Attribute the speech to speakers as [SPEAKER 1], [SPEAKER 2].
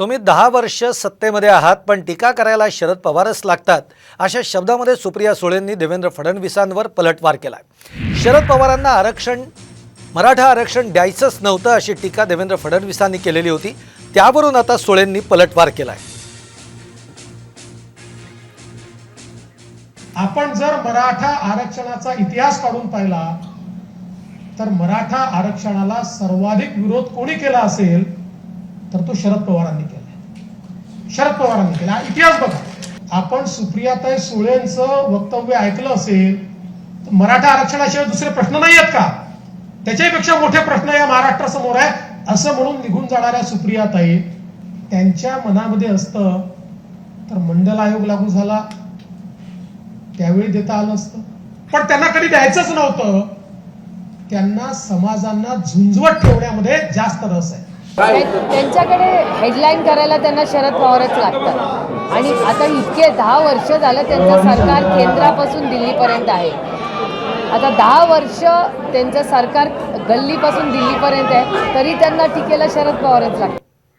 [SPEAKER 1] तुम्ही दहा वर्ष सत्तेमध्ये आहात पण टीका करायला शरद पवारच लागतात अशा शब्दामध्ये सुप्रिया सुळेंनी देवेंद्र फडणवीसांवर पलटवार केला. शरद पवारांना आरक्षण मराठा आरक्षण द्यायचंच नव्हतं अशी टीका देवेंद्र फडणवीसांनी केलेली होती त्यावरून आता सुळेंनी पलटवार केलाय.
[SPEAKER 2] आपण जर मराठा आरक्षणाचा इतिहास काढून पाहिला तर मराठा आरक्षणाला सर्वाधिक विरोध कोणी केला असेल तर तो शरद पवारांनी शरद पवारांनी केला. इतिहास बघा. आपण सुप्रियाताई सुळेंचं वक्तव्य ऐकलं असेल तर मराठा आरक्षणाशिवाय दुसरे प्रश्न नाही आहेत का? त्याच्यापेक्षा मोठे प्रश्न या महाराष्ट्रासमोर आहे असं म्हणून निघून जाणाऱ्या सुप्रियाताई त्यांच्या मनामध्ये असतं तर मंडल आयोग लागू झाला. त्यावेळी देता आलं असतं. पण त्यांना कधी द्यायचंच नव्हतं. त्यांना समाजांना झुंजवत ठेवण्यामध्ये जास्त रस आहे.
[SPEAKER 3] त्यांच्याकडे हेडलाईन करायला त्यांना शरद पवारच लागतात. आणि आता इतके दहा वर्ष झालं त्यांचं सरकार केंद्रापासून दिल्लीपर्यंत आहे. आता दहा वर्ष त्यांचं सरकार गल्लीपासून दिल्लीपर्यंत आहे तरी त्यांना टीकेला शरद पवारच लागतात.